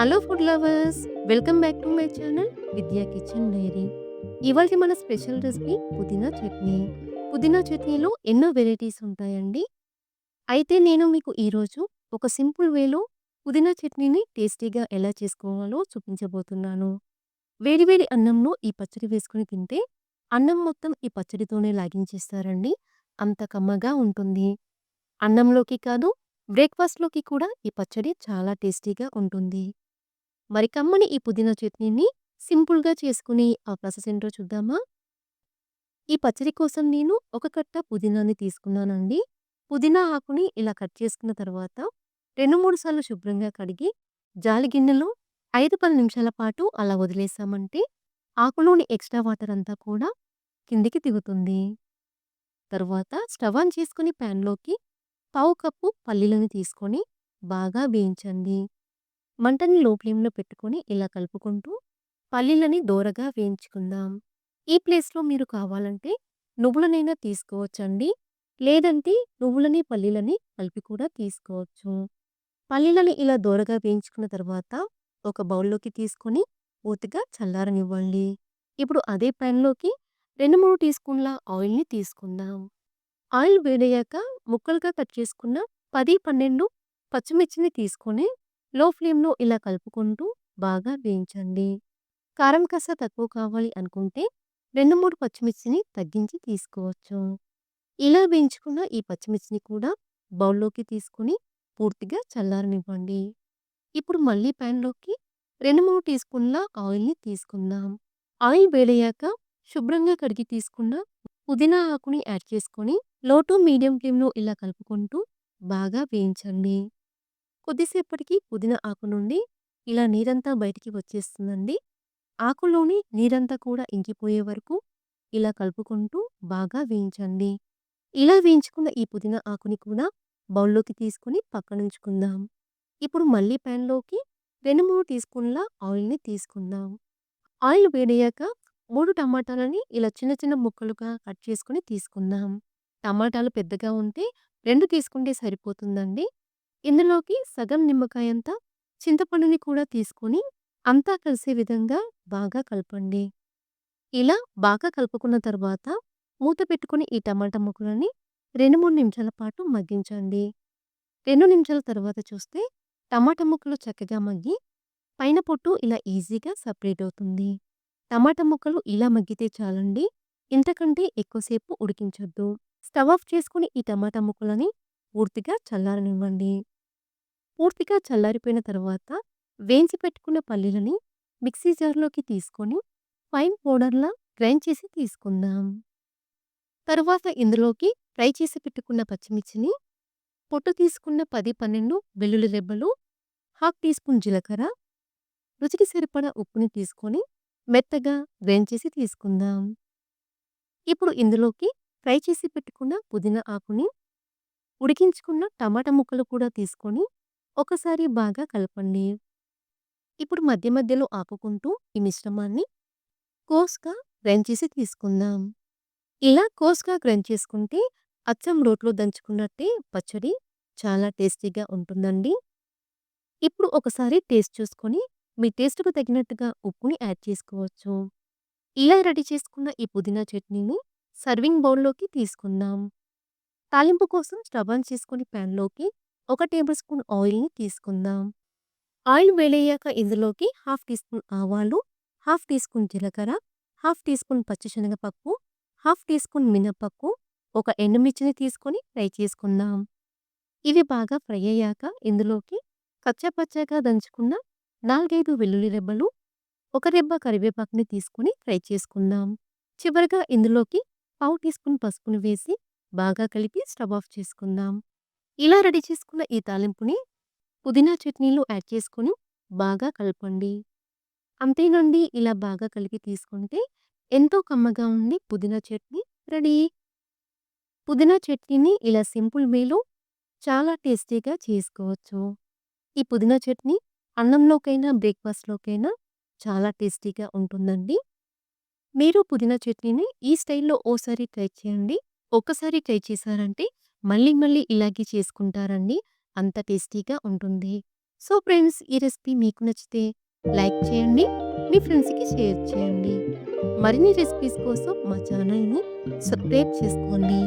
Hello food lovers welcome back to my channel Vidya kitchen diary ఇవాళ మన special recipe పుదీనా చట్నీ. పుదీనా చట్నీలో ఎన్నో వెరైటీస్ ఉంటాయండి. అయితే నేను మీకు ఈరోజు ఒక సింపుల్ వేలో పుదీనా చట్నీని టేస్టీగా ఎలా చేసుకోవాలో చూపించబోతున్నాను. వేడివేడి అన్నంలో ఈ పచ్చడి వేసుకుని తింటే అన్నం మొత్తం ఈ పచ్చడితోనే లాగించేస్తారండి. అంత కమ్మగా ఉంటుంది. అన్నంలోకి కాదు బ్రేక్ఫాస్ట్‌లోకి కూడా ఈ పచ్చడి చాలా టేస్టీగా ఉంటుంది. మరి కమ్మని ఈ పుదీనా చట్నీని సింపుల్‌గా చేసుకునే ఆ ప్రాసెస్ ఏంటో చూద్దామా? ఈ పచ్చడి కోసం నేను ఒక కట్ట పుదీనాని తీసుకున్నానండి. పుదీనా ఆకుని ఇలా కట్ చేసుకున్న తర్వాత 2, 3 సార్లు శుభ్రంగా కడిగి జాలి గిన్నెలో 5, 10 నిమిషాల పాటు అలా వదిలేసామంటే ఆకులోని ఎక్స్‌ట్రా వాటర్ అంతా కూడా కిందికి దిగుతుంది. తరువాత స్టవ్ ఆన్ చేసుకుని ప్యాన్‌లోకి పావు కప్పు పల్లీలను తీసుకొని బాగా వేయించండి. మంటని లో ఫ్లేమ్‌లో పెట్టుకొని ఇలా కలుపుకుంటూ పల్లీలని దోరగా వేయించుకుందాం. ఈ ప్లేస్‌లో మీరు కావాలంటే నువ్వులనైనా తీసుకోవచ్చండి. లేదంటే నువ్వులని, పల్లీలని కలిపి కూడా తీసుకోవచ్చు. పల్లీలని ఇలా దోరగా వేయించుకున్న తర్వాత ఒక బౌల్‌లోకి తీసుకొని పూర్తిగా చల్లారనివ్వండి. ఇప్పుడు అదే ప్యాన్‌లోకి 2, 3 టీ స్పూన్ల ఆయిల్‌ని తీసుకుందాం. ఆయిల్ వేడయ్యాక ముక్కలుగా కట్ చేసుకున్న 10, 12 పచ్చిమిర్చిని తీసుకొని లో ఫ్లేమ్‌లో ఇలా కలుపుకుంటూ బాగా వేయించండి. కారం కాస్త తక్కువ కావాలి అనుకుంటే 2, 3 పచ్చిమిర్చిని తగ్గించి తీసుకోవచ్చు. ఇలా వేయించుకున్న ఈ పచ్చిమిర్చిని కూడా బౌల్‌లోకి తీసుకుని పూర్తిగా చల్లారనివ్వండి. ఇప్పుడు మళ్ళీ ప్యాన్‌లోకి 2, 3 టీ స్పూన్ల ఆయిల్‌ని తీసుకుందాం. ఆయిల్ వేడయ్యాక శుభ్రంగా కడిగి తీసుకున్న పుదీనా ఆకుని యాడ్ చేసుకొని లో టు మీడియం ఫ్లేమ్‌లో ఇలా కలుపుకుంటూ బాగా వేయించండి. కొద్దిసేపటికి పుదీనా ఆకు నుండి ఇలా నీరంతా బయటికి వచ్చేస్తుందండి. ఆకులోని నీరంతా కూడా ఇంకిపోయే వరకు ఇలా కలుపుకుంటూ బాగా వేయించండి. ఇలా వేయించుకున్న ఈ పుదీనా ఆకుని కూడా బౌల్‌లోకి తీసుకుని పక్కనుంచుకుందాం. ఇప్పుడు మళ్ళీ ప్యాన్‌లోకి 2, 3 టీ స్పూన్ల ఆయిల్‌ని తీసుకుందాం. ఆయిల్ వేడయ్యాక మూడు టమాటాలని ఇలా చిన్న చిన్న ముక్కలుగా కట్ చేసుకుని తీసుకుందాం. టమాటాలు పెద్దగా ఉంటే రెండు తీసుకుంటే సరిపోతుందండి. ఇందులోకి సగం నిమ్మకాయంత చింతపండుని కూడా తీసుకొని అంతా కలిసే విధంగా బాగా కలపండి. ఇలా బాగా కలుపుకున్న తర్వాత మూత పెట్టుకుని ఈ టమాటా ముక్కలని 2, 3 నిమిషాల పాటు మగ్గించండి. రెండు నిమిషాల తర్వాత చూస్తే టమాటా ముక్కలు చక్కగా మగ్గి పైన పొట్టు ఇలా ఈజీగా సపరేట్ అవుతుంది. టమాటా ముక్కలు ఇలా మగ్గితే చాలండి. ఇంతకంటే ఎక్కువసేపు ఉడికించొద్దు. స్టవ్ ఆఫ్ చేసుకుని ఈ టమాటా ముక్కలని పూర్తిగా చల్లారనివ్వండి. పూర్తిగా చల్లారిపోయిన తర్వాత వేయించి పెట్టుకున్న పల్లీలని మిక్సీ జార్‌లోకి తీసుకొని ఫైన్ పౌడర్‌లా గ్రైండ్ చేసి తీసుకుందాం. తరువాత ఇందులోకి ఫ్రై చేసి పెట్టుకున్న పచ్చిమిర్చిని, పొట్టు తీసుకున్న 10, 12 వెల్లుల్లి రెబ్బలు, హాఫ్ టీ స్పూన్ జీలకర్ర, రుచికి సరిపడా ఉప్పుని తీసుకొని మెత్తగా గ్రైండ్ చేసి తీసుకుందాం. ఇప్పుడు ఇందులోకి ఫ్రై చేసి పెట్టుకున్న పుదీనా ఆకుని, ఉడికించుకున్న టమాటా ముక్కలు కూడా తీసుకొని ఒకసారి బాగా కలపండి. ఇప్పుడు మధ్య మధ్యలో ఆపుకుంటూ ఈ మిశ్రమాన్ని కోస్గా గ్రైండ్ చేసి తీసుకుందాం. ఇలా కోస్గా గ్రైండ్ చేసుకుంటే అచ్చం రోట్లో దంచుకున్నట్టే పచ్చడి చాలా టేస్టీగా ఉంటుందండి. ఇప్పుడు ఒకసారి టేస్ట్ చూసుకొని మీ టేస్ట్‌కు తగినట్టుగా ఉప్పుని యాడ్ చేసుకోవచ్చు. ఇలా రెడీ చేసుకున్న ఈ పుదీనా చట్నీని సర్వింగ్ బౌల్‌లోకి తీసుకుందాం. తాలింపు కోసం స్టవ్ ఆన్ చేసుకుని ప్యాన్‌లోకి ఒక టేబుల్ స్పూన్ ఆయిల్‌ని తీసుకుందాం. ఆయిల్ వేడయ్యాక ఇందులోకి హాఫ్ టీ స్పూన్ ఆవాలు, హాఫ్ టీ స్పూన్ జీలకర్ర, హాఫ్ టీ స్పూన్ పచ్చిశనగపప్పు, హాఫ్ టీ స్పూన్ మినపప్పు, ఒక ఎండుమిర్చిని తీసుకొని ఫ్రై చేసుకుందాం. ఇవి బాగా ఫ్రై అయ్యాక ఇందులోకి కచ్చపచ్చగా దంచుకున్న 4, 5 వెల్లుల్లి రెబ్బలు, ఒక రెబ్బ కరివేపాకుని తీసుకొని ఫ్రై చేసుకుందాం. చివరగా ఇందులోకి పావు టీ స్పూన్ పసుపుని వేసి బాగా కలిపి స్టవ్ ఆఫ్ చేసుకుందాం. ఇలా రెడీ చేసుకున్న ఈ తాలింపుని పుదీనా చట్నీలో యాడ్ చేసుకొని బాగా కలపండి. అంతేనండి ఇలా బాగా కలిపి తీసుకుంటే ఎంతో కమ్మగా ఉంది పుదీనా చట్నీ రెడీ. పుదీనా చట్నీని ఇలా సింపుల్ వేలో చాలా టేస్టీగా చేసుకోవచ్చు. ఈ పుదీనా చట్నీ అన్నంలోకైనా, బ్రేక్ఫాస్ట్‌లోకైనా చాలా టేస్టీగా ఉంటుందండి. మీరు పుదీనా చట్నీని ఈ స్టైల్‌లో ఓసారి ట్రై చేయండి. ఒక్కసారి ట్రై చేశారంటే మళ్ళీ మళ్ళీ ఇలాగే చేసుకుంటారండి. అంత టేస్టీగా ఉంటుంది. సో ఫ్రెండ్స్ ఈ రెసిపీ మీకు నచ్చితే లైక్ చేయండి. మీ ఫ్రెండ్స్‌కి షేర్ చేయండి. మరిన్ని రెసిపీస్ కోసం మా ఛానల్‌ని సబ్స్క్రైబ్ చేసుకోండి.